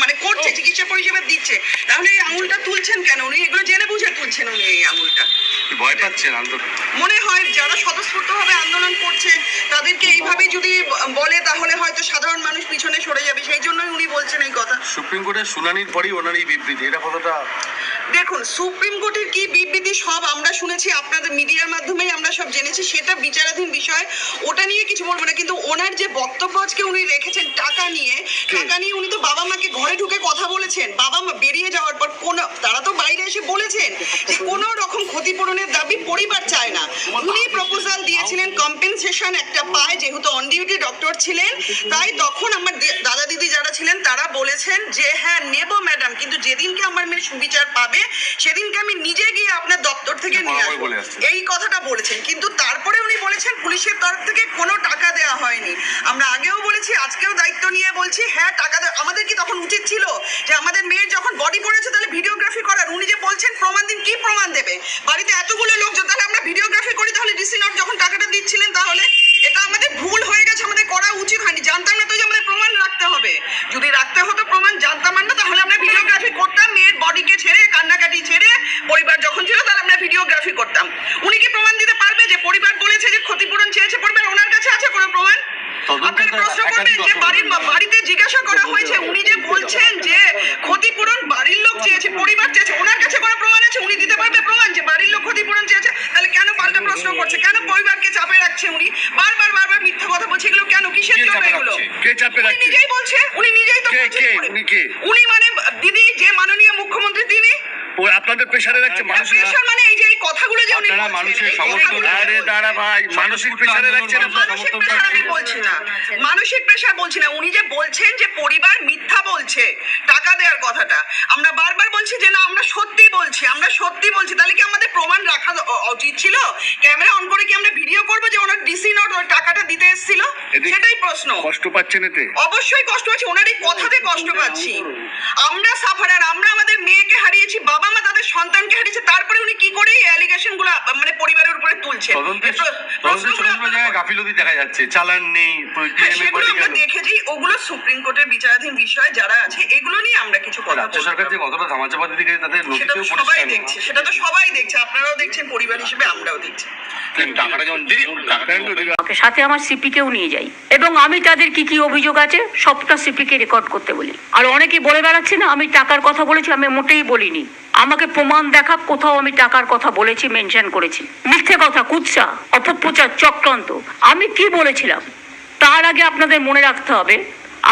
মানে করছে চিকিৎসা পরিষেবা দিচ্ছে। তাহলে এই আঙুলটা তুলছেন কেন? উনি এগুলো জেনে বুঝে তুলছেন উনি এই আঙুলটা। ভয় পাচ্ছেন আন্দোলন। মনে হয় যারা স্বতঃস্ফূর্তভাবে আন্দোলন করছে তাদেরকে এইভাবে যদি বলে তাহলে হয়তো সাধারণ মানুষ পিছনে সরে যাবে। সেই জন্যই উনি বলছেন এই কথা। সুপ্রিম কোর্টের শুনানির পরই ওনার এই বিবৃতি এটা কতটা? দেখুন সুপ্রিম কোর্টের কি বিবৃতি সব আমরা শুনেছি আপনাদের মিডিয়ার মাধ্যমেই আমরা সব জেনেছি সেটা বিচারাধীন বিষয়। ওটা নিয়ে কিছু বলব না কিন্তু ওনার যে বক্তব্য আজকে উনি রেখেছেন টাকা নিয়ে টাকা নিয়ে উনি তো বাবা মাকে ঘরে ঢুকে কথা বলেছেন। বাবা মা বেরিয়ে যাওয়ার পর কোন তারা তো বাইরে এসে বলেছেন যে কোনো রকম ক্ষতিপূরণের দাবি পরিবার চায় না। উনি প্রপোজাল দিয়েছিলেন কম্পেনসেশন একটা পায় যেহেতু অন ডিউটি ডক্টর ছিলেন তাই তখন আমার দাদা দিদি যারা ছিলেন তারা বলেছেন যে হ্যাঁ নেব ম্যাডাম কিন্তু যেদিনকে আমার মেয়ে সুবিচার পাবে সেদিনকে আমি নিজে গিয়ে আপনার দপ্তর থেকে নিয়ে আসব। এই কথাটা বলেছেন। কিন্তু তারপরে উনি বলেছেন পুলিশের তরফ থেকে কোনো টাকা দেওয়া হয়নি। আমরা আগেও বলেছি আজকেও দায়িত্ব নিয়ে বলছি হ্যাঁ টাকা দেওয়া আমাদের কি তখন উচিত ছিল যে আমাদের মেয়ের যখন বডি পড়েছে তাহলে ভিডিওগ্রাফি করার। উনি যে বলছেন প্রমাণ দিন কি প্রমাণ দেবে? বাড়িতে এতগুলো লোকজন তাহলে আমরা ভিডিওগ্রাফি করি তাহলে ডিসি নট যখন টাকাটা দিচ্ছিলেন তাহলে এটা আমাদের ভুল হয়ে গেছে আমাদের করা উচিত হয়নি জানতাম না তো যে আমাদের প্রমাণ রাখতে হবে যদি রাখতে হতো প্রমাণ জানতাম না তাহলে আমরা ভিডিওগ্রাফি করতাম মেয়ের বডিকে ছেড়ে কান্নাকাটি ছেড়ে পরিবার যখন ছিল তাহলে আমরা ভিডিওগ্রাফি করতাম উনি কি প্রমাণ দিতে পারবে যে পরিবার বলেছে যে ক্ষতিপূরণ চেয়েছে পরিবার ওনার কাছে আছে কোনো প্রমাণ তদন্তে আপনারা তো প্রশ্ন করবেন একাধিক যে অসুবিধা বাড়ির হয়েছে। বাড়িতে জিজ্ঞাসা করা হয়েছে উনি যে বলছেন যে ক্ষতিপূরণ বাড়ির লোক চেয়েছে পরিবার চেয়েছে ওনার কাছে কোনো প্রমাণ আছে? উনি দিতে পারবে প্রমাণ যে বাড়ির লোক ক্ষতিপূরণ চেয়েছে? তাহলে কেন পাল্টা প্রশ্ন করছে? কেন পরিবারকে চাপে রাখছে উনি? বারবার বারবার মিথ্যা কথা বলছে এগুলো কেন? কিসের জন্য এগুলো? কে চাপে উনি নিজেই বলছে উনি নিজেই তো কে, কে? উনি কে? উনি মানে দিদি যে মাননীয় মুখ্যমন্ত্রী তিনি। ও আপনাদের প্রেশারে রাখছে মানুষ প্রেশার মানে এই যে এই কথাগুলো যে উনি আপনারা বলছেন, মানুষের সমর্থন আরে দাঁড়া ভাই মানসিক প্রেশারে রাখছে না আমি বলছি না। মানসিক প্রেশার বলছি না উনি যে বলছেন যে পরিবার মিথ্যা বলছে টাকা দেওয়ার কথাটা আমরা বারবার বলছি যে না আমরা সত্যি বলছি আমরা সত্যি বলছি তাহলে কি আমাদের প্রমাণ রাখা উচিত ছিল? ক্যামেরা অন করে কি আমরা ভিডিও করব যে ওনার ডিসি নট ওর টাকাটা দিতে এসেছিল? সেটাই প্রশ্ন। কষ্ট পাচ্ছেন এতে? অবশ্যই কষ্ট পাচ্ছি ওনার এই কথাতে কষ্ট পাচ্ছি। আমরা সাফারার আমরা আমাদের মেয়েকে হারিয়েছি বাবা মা তাদের সন্তানকে হারিয়েছে তারপরে উনি কি করে এই অ্যালিগেশনগুলো মানে পরিবারের উপরে তুলছেন তদন্তে এই প্র- তদন্তে প্রশ্নগুলো ছোট ছোট আপনারা গাফিলতি দেখা যাচ্ছে। চালান নেই হ্যাঁ, সেগুলো আমরা দেখেছি ওগুলো সুপ্রিম কোর্টের বিচারাধীন বিষয় যারা আছে এগুলো নিয়ে আমরা কিছু কথা রাজ্য সরকার যে কতটা ধামাচাপাতি দিকে তাদের সেটা তো সবাই দেখছে সেটা তো সবাই দেখছে আপনারাও দেখছেন পরিবার হিসেবে আমরাও দেখছি। সাথে আমার সিপিকেও নিয়ে যাই। এবং আমি তাদের কি কি অভিযোগ আছে সবটা সিপিকে রেকর্ড করতে বলি। আর অনেকে বলে বেড়াচ্ছে না আমি টাকার কথা বলেছি আমি মোটেই বলিনি। আমাকে প্রমাণ দেখা কোথাও আমি টাকার কথা বলেছি মেনশন করেছি। মিথ্যে কথা কুৎসা, অপপ্রচার চক্রান্ত। আমি কি বলেছিলাম? তার আগে আপনাদের মনে রাখতে হবে,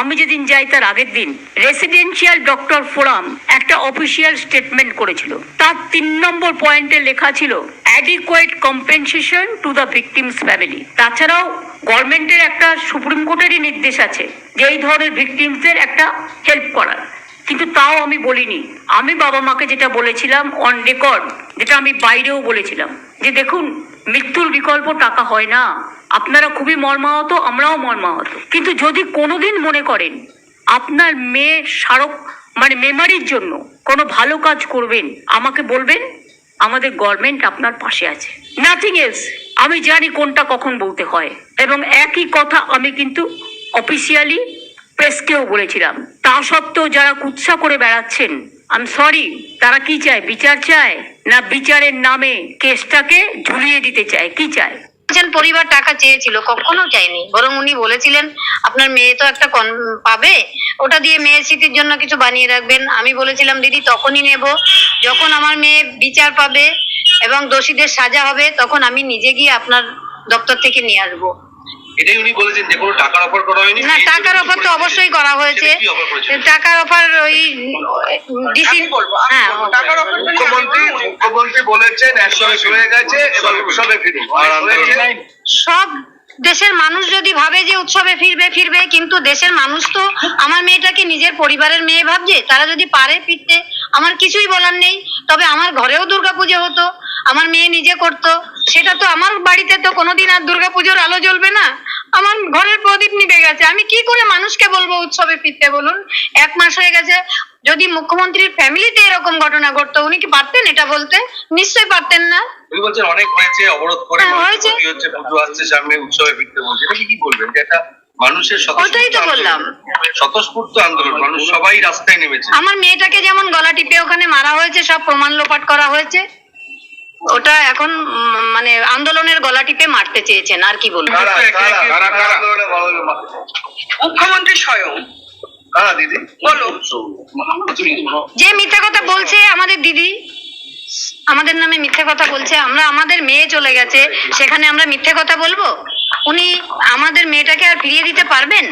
আমি যেদিন যাই তার আগের দিন রেসিডেন্সিয়াল ডক্টর ফোরাম একটা অফিসিয়াল স্টেটমেন্ট করেছিল। তার তিন নম্বর পয়েন্টে লেখা ছিল adequate compensation to the victims family তাছাড়াও গভর্নমেন্টের একটা সুপ্রিম কোর্টেরই নির্দেশ আছে যে এই ধরনের ভিকটিমসদের একটা হেল্প করার। কিন্তু তাও আমি বলিনি। আমি বাবা মাকে যেটা বলেছিলাম অন রেকর্ড যেটা আমি বাইরেও বলেছিলাম। যে দেখুন, মৃত্যুর বিকল্প টাকা হয় না। আপনারা খুবই মর্মাহত, আমরাও মর্মাহত। কিন্তু যদি কোনোদিন মনে করেন, আপনার মেয়ে স্মারক মানে মেমারির জন্য কোনো ভালো কাজ করবেন, আমাকে বলবেন, আমাদের গভর্নমেন্ট আপনার পাশে আছে। নাথিং এলস আমি জানি কোনটা কখন বলতে হয়। এবং একই কথা আমি কিন্তু অফিসিয়ালি প্রেসকেও বলেছিলাম। তা সত্ত্বেও যারা কুৎসা করে বেড়াচ্ছেন আম সরি তারা কি চায়? বিচার চায়? না বিচারের নামে কেসটাকে ঝুলিয়ে দিতে চায়? কি চায়? বলছেন পরিবার টাকা চেয়েছিল, কখনো চাইনি বরং উনি বলেছিলেন, আপনার মেয়ে তো একটা পাবে। ওটা দিয়ে মেয়ের স্মৃতির জন্য কিছু বানিয়ে রাখবেন। আমি বলেছিলাম, দিদি, তখনই নেব। যখন আমার মেয়ে বিচার পাবে এবং দোষীদের সাজা হবে, তখন আমি নিজে গিয়ে আপনার দপ্তর থেকে নিয়ে আসব। এটাই উনি বলেছেন যে কোনো টাকার অফার করা হয়নি। না টাকার অফার তো অবশ্যই করা হয়েছে? টাকার অফার ওই ডিসি আমি বলব, আমি হ্যাঁ টাকার অফার মুখ্যমন্ত্রী মুখ্যমন্ত্রী বলেছেন হয়ে গেছে এবার উৎসবে ফিরুন সব দেশের মানুষ যদি ভাবে যে উৎসবে ফিরবে ফিরবে কিন্তু দেশের মানুষ তো আমার মেয়েটাকে নিজের পরিবারের মেয়ে ভাবছে তারা যদি পারে ফিরতে আমার কিছুই বলার নেই। তবে আমার ঘরেও দুর্গাপুজো হতো আমার মেয়ে নিজে করতো। সেটা তো আমার বাড়িতে তো কোনোদিন আর দুর্গাপুজোর আলো জ্বলবে না। আমার ঘরের প্রদীপ নিভে গেছে। আমি কি করে মানুষকে বলব উৎসবে ফিরতে বলুন? এক মাস হয়ে গেছে। যদি মুখ্যমন্ত্রীর ফ্যামিলিতে এরকম ঘটনা ঘটতো উনি কি পারতেন এটা বলতে? নিশ্চয়ই পারতেন না। উনি বলছেন অনেক হয়েছে অবরোধ করে হ্যাঁ, হয়েছে। হচ্ছে পুজো আসছে সামনে উৎসবে ফিরতে বলছে। এটা কি বলবেন? যে একটা মানুষের ওটাই তো বললাম। স্বতঃস্ফূর্ত আন্দোলন মানুষ সবাই রাস্তায় নেমেছে। আমার মেয়েটাকে যেমন গলা টিপে ওখানে মারা হয়েছে সব প্রমাণ লোপাট করা হয়েছে ওটা এখন মানে আন্দোলনের গলা টিপে মারতে চেয়েছেন আর কি বলব। মুখ্যমন্ত্রী স্বয়ং। দিদি? বলো। যে মিথ্যা কথা বলছে আমাদের দিদি আমাদের নামে মিথ্যে কথা বলছে আমরা আমাদের মেয়ে চলে গেছে সেখানে আমরা মিথ্যে কথা বলব? উনি আমাদের মেয়েটাকে আর ফিরিয়ে দিতে পারবেন?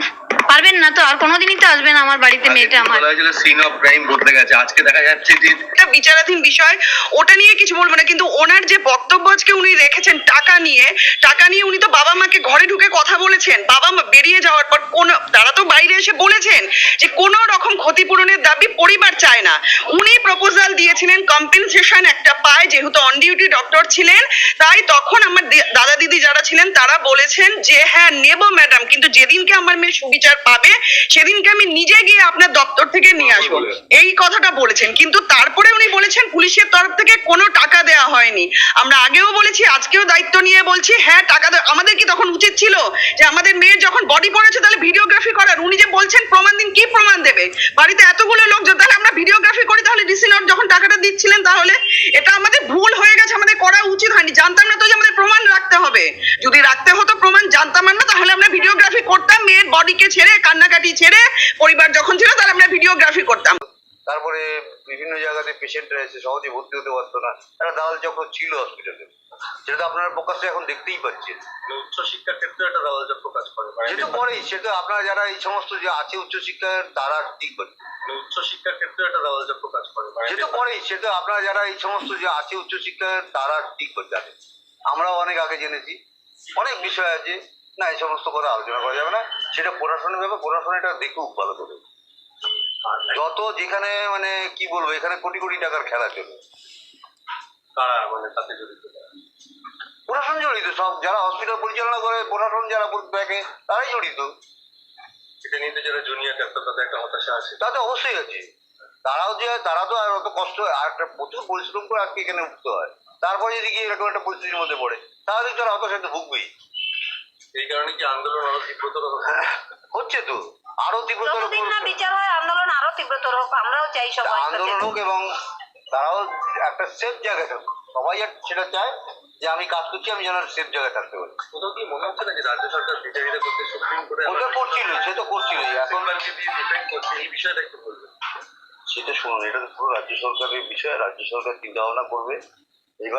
পারবেন না তো? আর কোনোদিনই তো আসবেন আমার বাড়িতে মেয়েটা আমার। বলা হয়েছিল সিন অফ ক্রাইম বদলে গেছে। আজকে দেখা যাচ্ছে যে একটা বিচারাধীন বিষয় ওটা নিয়ে কিছু বলব না কিন্তু ওনার যে বক্তব্য আজকে উনি রেখেছেন টাকা নিয়ে টাকা নিয়ে উনি তো বাবা মাকে ঘরে ঢুকে কথা বলেছেন। বাবা মা বেরিয়ে যাওয়ার পর কোন তারা তো বাইরে এসে বলেছেন যে কোনো রকম ক্ষতিপূরণের দাবি পরিবার চায় না। উনি প্রপোজাল দিয়েছিলেন কম্পেনসেশন একটা পায় যেহেতু অন ডক্টর ছিলেন তাই তখন আমার দাদা দিদি যারা ছিলেন তারা বলেছেন যে হ্যাঁ নেব ম্যাডাম কিন্তু যেদিনকে আমার মেয়ে সুবিচার পাবে সেদিনকে আমি নিজে গিয়ে আপনার দপ্তর থেকে নিয়ে আসব। এই কথাটা বলেছেন। কিন্তু তারপরে উনি বলেছেন পুলিশের তরফ থেকে কোনো টাকা দেওয়া হয়নি। আমরা আগেও বলেছি আজকেও দায়িত্ব নিয়ে বলছি হ্যাঁ টাকা দেওয়া আমাদের কি তখন উচিত ছিল যে আমাদের মেয়ের যখন বডি পড়েছে তাহলে ভিডিওগ্রাফি করার? উনি যে বলছেন প্রমাণ দিন কি প্রমাণ দেবে? বাড়িতে এতগুলো লোকজন তাহলে আমরা ভিডিওগ্রাফি করি তাহলে ডিসি যখন টাকাটা দিচ্ছিলেন তাহলে এটা আমাদের ভুল হয়ে গেছে আমাদের করা উচিত হয়নি জানতাম না তো যে আমাদের প্রমাণ রাখতে হবে যদি রাখতে হতো প্রমাণ জানতাম না তাহলে আমরা ভিডিওগ্রাফি করতাম মেয়ের বডিকে ছেড়ে কান্নাকাটি ছেড়ে পরিবার যখন ছিল তাহলে আমরা ভিডিওগ্রাফি করতাম। তারপরে বিভিন্ন জায়গাতে পেশেন্টরা এসে সহজে ভর্তি হতে পারতো না। একটা দালাল চক্র ছিল হসপিটালে তো আপনারা প্রকাশ্যে এখন দেখতেই পাচ্ছেন। উচ্চ শিক্ষার ক্ষেত্রে একটা দালাল চক্র কাজ করে সেটা পরেই সেটা আপনারা যারা এই সমস্ত যে আছে উচ্চশিক্ষার তারা ঠিক করছে। উচ্চ শিক্ষার ক্ষেত্রে একটা দালাল চক্র কাজ করে সেটা পরেই সেটা আপনারা যারা এই সমস্ত যে আছে উচ্চশিক্ষার তারা ঠিক করতে জানেন আমরাও অনেক আগে জেনেছি। অনেক বিষয় আছে। না এই সমস্ত কথা আলোচনা করা যাবে না। সেটা প্রশাসনের ব্যাপার প্রশাসন এটা দেখুক ভালো করে। যত যেখানে মানে কি বলব এখানে কোটি কোটি টাকার খেলা চলে কারা মানে তাতে জড়িত? প্রশাসন জড়িত সব যারা হসপিটাল পরিচালনা করে প্রশাসন যারা দেখে তারাই জড়িত। এটা নিয়ে যারা জুনিয়র ডাক্তার তাদের একটা হতাশা আছে। তাতে অবশ্যই আছে। তারাও যে তারা তো আর অত কষ্ট আর একটা প্রচুর পরিশ্রম করে আজকে এখানে উঠতে হয়। তারপরে যদি গিয়ে এরকম একটা পরিস্থিতির মধ্যে পড়ে তাহলে তারা হতাশাতে ভুগবেই। এই কারণে কি আন্দোলন আরও তীব্রতর হচ্ছে তো। আরও তীব্রতর যতদিন না বিচার হয় আন্দোলন আরও তীব্রতর হোক আমরাও চাই সবাই আন্দোলন হোক এবং তারাও একটা সেফ জায়গায় থাকুক। সবাই আর সেটা চায় যে আমি কাজ করছি আমি যেন সেফ জায়গায় থাকতে পারি। কোথাও কি মনে হচ্ছে না যে রাজ্য সরকার বিচারিতা করতে সুপ্রিম কোর্টে ওটা করছিল সে তো করছিল এখন সরকারকে দিয়ে ডিপেন্ড করছে এই বিষয়টা একটু বলবেন। সেটা শুনুন এটা তো পুরো রাজ্য সরকারের বিষয় রাজ্য সরকার চিন্তা ভাবনা করবে। এবার